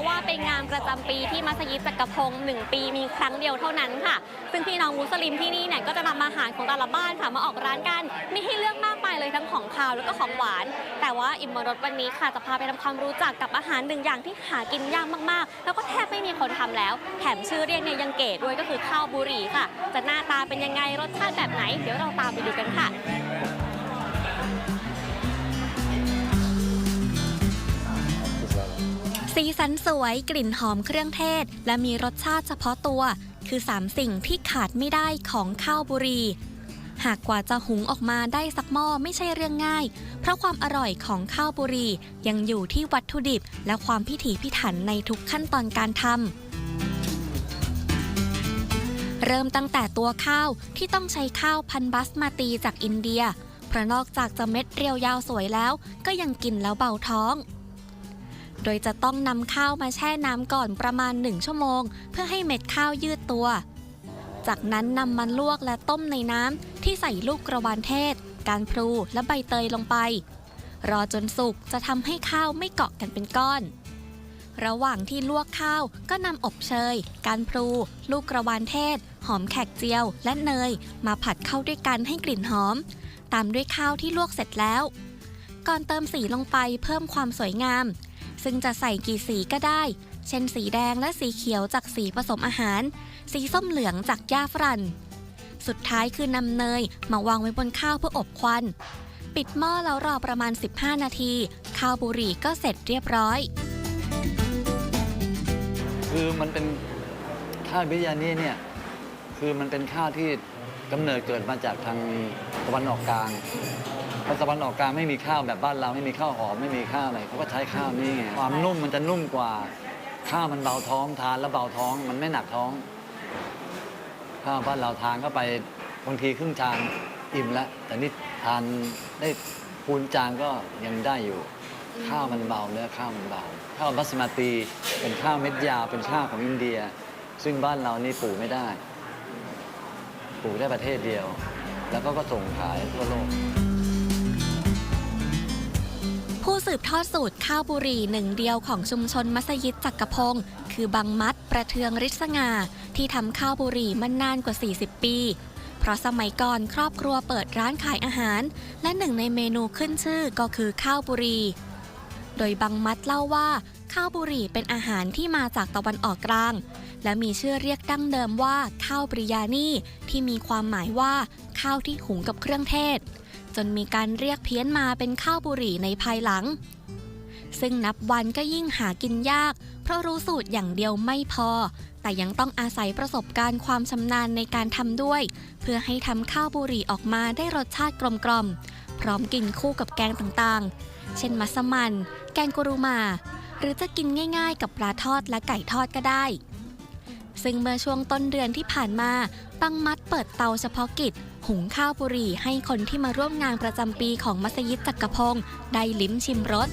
ราะว่าเป็นงานประจำปีที่มัสยิดจักรพงศ์หนึ่งปีมีครั้งเดียวเท่านั้นค่ะ ซึ่งพี่น้องมุสลิมที่นี่เนี่ยก็จะนำอาหารของแต่ละบ้านค่ะมาออกร้านกันมีให้เลือกมากมายเลยทั้งของคาวแล้วก็ของหวาน แต่ว่าอิ่มรสวันนี้ค่ะจะพาไปทำความรู้จักกับอาหารหนึ่งอย่างที่หากินยากมากๆ แล้วก็แทบไม่มีคนทำแล้ว แถมชื่อเรียกเนี่ยยังเก๋ด้วยก็คือข้าวบุหรี่ค่ะ จะหน้าตาเป็นยังไงรสชาติแบบไหน เดี๋ยวเราตามไปดูกันค่ะ สีสันสวยกลิ่นหอมเครื่องเทศ และมีรสชาติเฉพาะตัว คือ 3 สิ่งที่ขาดไม่ได้ของข้าวบุรี หากกว่าจะหุงออกมาได้สักหม้อไม่ใช่เรื่องง่าย เพราะความอร่อยของข้าวบุรียังอยู่ที่วัตถุดิบ และความพิถีพิถันในทุกขั้นตอนการทำเริ่มตั้งแต่ตัวข้าวที่ต้องใช้ข้าวพันบัสมาตีจากอินเดีย เพราะนอกจากจะเม็ดเรียวยาวสวยแล้ว ก็ยังกินแล้วเบาท้อง โดยจะต้องนำข้าวมาแช่น้ำก่อนประมาณ 1 ชั่วโมง เพื่อให้เม็ดข้าวยืดตัว จากนั้นนำมันลวกและต้มในน้ำที่ใส่ลูกกระวานเทศ การพลูและใบเตยลงไป รอจนสุกจะทำให้ข้าวไม่เกาะกันเป็นก้อน ระหว่างที่ลวกข้าวก็นำอบเชย การพลู ลูกกระวานเทศ หอมแขกเจียว และเนย มาผัดเข้าด้วยกันให้กลิ่นหอม ตามด้วยข้าวที่ลวกเสร็จแล้ว ก่อนเติมสีลงไปเพิ่มความสวยงาม ซึ่งจะใส่กี่สีก็ได้ เช่นสีแดงและสีเขียวจากสีผสมอาหาร สีส้มเหลืองจากหญ้าฝรั่น สุดท้ายคือนำเนยมาวางไว้บนข้าวเพื่ออบควัน ปิดหม้อแล้วรอประมาณ 15 นาที ข้าวบุหรี่ก็เสร็จเรียบร้อย คือมันเป็นข้าวบิรยานีเนี่ยคือมันเป็นข้าวที่กำเนิดเกิดมาจากทางตะวันออกกลาง เพราะตะวันออกกลางไม่มีข้าวแบบบ้านเราไม่มีข้าวหอมไม่มีข้าวอะไรเขาก็ใช้ข้าวนี่ไงความนุ่มมันจะนุ่มกว่า ข้าวมันเบาท้องทานแล้วเบาท้องมันไม่หนักท้อง ข้าวบ้านเราทานเข้าไปบางทีครึ่งจานอิ่มแล้วแต่นี่ทานได้คูณจานก็ยังได้อยู่ ข้าวมันเบาเนื้อข้าวมันเบาข้าวบัสมาตีเป็นข้าวเม็ดยาวเป็นข้าวของอินเดีย ซึ่งบ้านเรานี่ปลูกไม่ได้ปลูกได้ประเทศเดียว แล้วก็ก็ส่งขายทั่วโลก ผู้สืบทอดสูตรข้าวบุรีหนึ่งเดียวของชุมชนมัสยิดจักรพงศ์คือบังมัด ประเทืองริศงาที่ทำข้าวบุรีมานานกว่า 40 ปี เพราะสมัยก่อนครอบครัวเปิดร้านขายอาหาร และหนึ่งในเมนูขึ้นชื่อก็คือข้าวบุรี โดยบังมัดเล่าว่า ข้าวบุรีเป็นอาหารที่มาจากตะวันออกกลาง และมีชื่อเรียกดั้งเดิมว่า ข้าวบริยานีที่มีความหมายว่า ข้าวที่หุงกับเครื่องเทศ จนมีการเรียกเพี้ยนมาเป็นข้าวบุหรี่ในภายหลัง ซึ่งนับวันก็ยิ่งหากินยาก เพราะรู้สูตรอย่างเดียวไม่พอ แต่ยังต้องอาศัยประสบการณ์ความชำนาญในการทำด้วย เพื่อให้ทำข้าวบุหรี่ออกมาได้รสชาติกลมๆพร้อมกินคู่กับแกงต่างๆ เช่นมัสมัน แกงกุรุมา หรือจะกินง่ายๆ กับปลาทอดและไก่ทอดก็ได้ ซึ่งเมื่อช่วงต้นเดือนที่ผ่านมาบังมัดเปิดเตาเฉพาะกิจ หุงข้าวบุหรี่ให้คนที่มาร่วมงานประจำปีของมัสยิดจักรพงศ์ได้ลิ้มชิมรส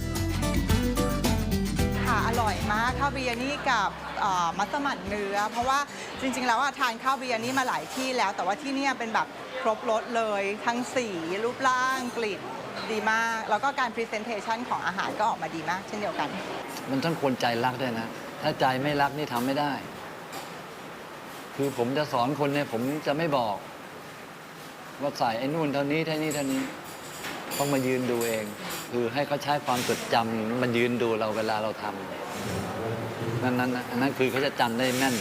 ค่ะอร่อยมากข้าวบิริยานี่กับเอ่อมัสมั่นเนื้อ เพราะว่าจริงๆ แล้วอะทานข้าวบิริยานี่มาหลายที่แล้ว แต่ว่าที่เนี่ยเป็นแบบครบรสเลย ทั้งสีรูปร่างกลิ่นดีมาก แล้วก็การพรีเซนเทชันของอาหารก็ออกมาดีมาก เช่นเดียวกัน มันต้องควรใจรักด้วยนะ ถ้าใจไม่รักนี่ทำไม่ได้ คือผมจะสอนคนเนี่ยผมจะไม่บอก ว่าใส่ไอ้นู่นเท่านี้เท่านี้เท่านี้ต้องมายืนดูเอง คือให้เขาใช้ความจดจำมันยืนดูเราเวลาเราทำนั่นนั้นอันนั้นคือเขาจะจำได้แม่น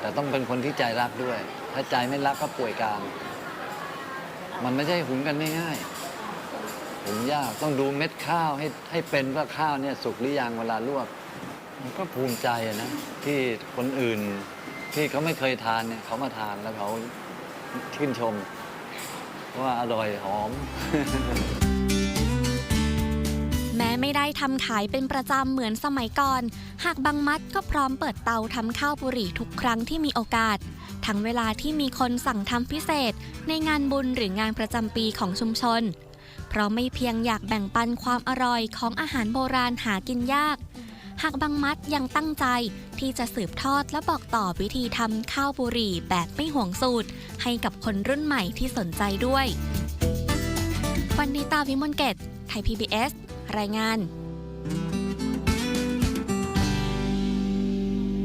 แต่ต้องเป็นคนที่ใจรักด้วย ถ้าใจไม่รักก็ป่วยกางมันไม่ใช่หุงกันง่ายๆหุงยากต้องดูเม็ดข้าวให้ให้เป็นว่าข้าวเนี่ยสุกหรือยังเวลาลวกมันก็ภูมิใจนะที่คนอื่นที่เขาไม่เคยทานเนี่ยเขามาทานแล้วเขา ชื่นชม ว่าอร่อยหอม แม้ไม่ได้ทำขายเป็นประจำเหมือนสมัยก่อน หากบางมัดก็พร้อมเปิดเตาทำข้าวบุหรี่ทุกครั้งที่มีโอกาส ทั้งเวลาที่มีคนสั่งทำพิเศษ ในงานบุญหรืองานประจำปีของชุมชน เพราะไม่เพียงอยากแบ่งปันความอร่อยของอาหารโบราณหากินยาก หากบางมัดยังตั้งใจที่จะสืบทอดและบอกต่อวิธีทำข้าวบุหรี่แบบไม่ห่วงสูตร ให้กับคนรุ่นใหม่ที่สนใจด้วยวันนี้ตาวิมลเกตไทย PBS รายงาน